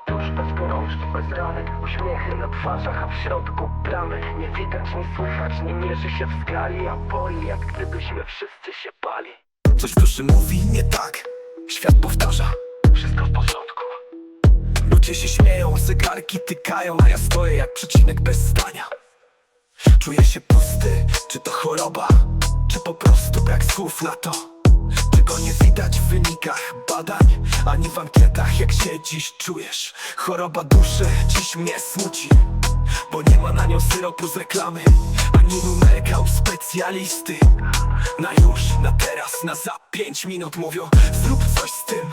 Tuż bez gorączki, bez rany. Uśmiechy na twarzach, a w środku plamy Nie widać, nie słychać, nie mierzy się w skali A boli, jak gdybyśmy wszyscy się bali. Coś w duszy mówi nie tak. Świat powtarza. Wszystko w porządku. Ludzie się śmieją, zegarki tykają A ja stoję jak przecinek bez zdania. Czuję się pusty, czy to choroba Czy po prostu brak słów na to? Czego nie widać w wynikach badań jak się dziś czujesz. Choroba duszy dziś mnie smuci Bo nie ma na nią syropu z reklamy Ani numerka u specjalisty. Na już, na teraz, na za pięć minut mówią Zrób coś z tym,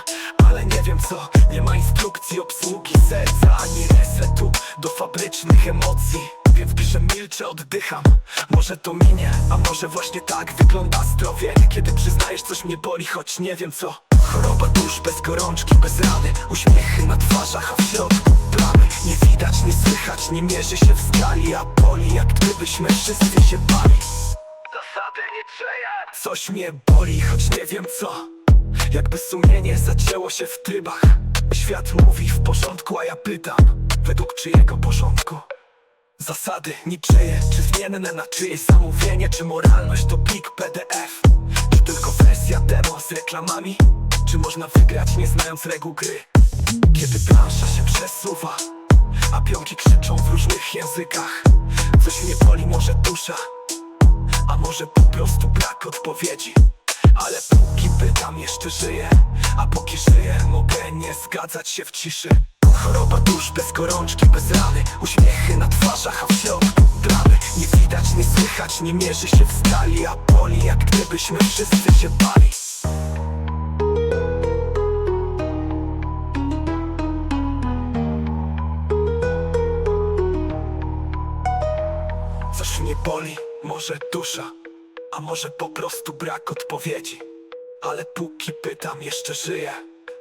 ale nie wiem co. Nie ma instrukcji obsługi serca Ani resetu do fabrycznych emocji. Więc piszę milczę, oddycham. Może to minie, a może właśnie tak wygląda zdrowie. Kiedy przyznajesz coś mnie boli, choć nie wiem co Choroba dusz bez gorączki, bez rany. Uśmiechy na twarzach, a w środku plamy. Nie widać, nie słychać, nie mierzy się w skali. A boli jak gdybyśmy wszyscy się bali. Zasady nie Coś mnie boli, choć nie wiem co. Jakby sumienie zacięło się w trybach. Świat mówi w porządku, a ja pytam. Według czyjego porządku? Zasady niczyje, czy zmienne na czyjeś zamówienie Czy moralność to plik PDF? Czy tylko wersja demo z reklamami? Czy można wygrać nie znając reguł gry? Kiedy plansza się przesuwa A pionki krzyczą w różnych językach. Coś mnie boli, może dusza a może po prostu brak odpowiedzi. Ale póki pytam jeszcze żyję A póki żyję mogę nie zgadzać się w ciszy. Choroba dusz bez gorączki, bez rany. Uśmiechy na twarzach, a w środku plamy. Nie widać, nie słychać, nie mierzy się w skali A boli jak gdybyśmy wszyscy się bali Coś mnie boli, może dusza, a może po prostu brak odpowiedzi. Ale póki pytam, jeszcze żyję,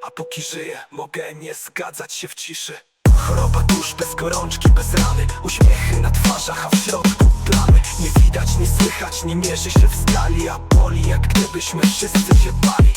a póki żyję, mogę nie zgadzać się w ciszy. Choroba dusz bez gorączki, bez rany, uśmiechy na twarzach, a w środku plamy. Nie widać, nie słychać, nie mierzy się w skali, a boli jak gdybyśmy wszyscy się bali.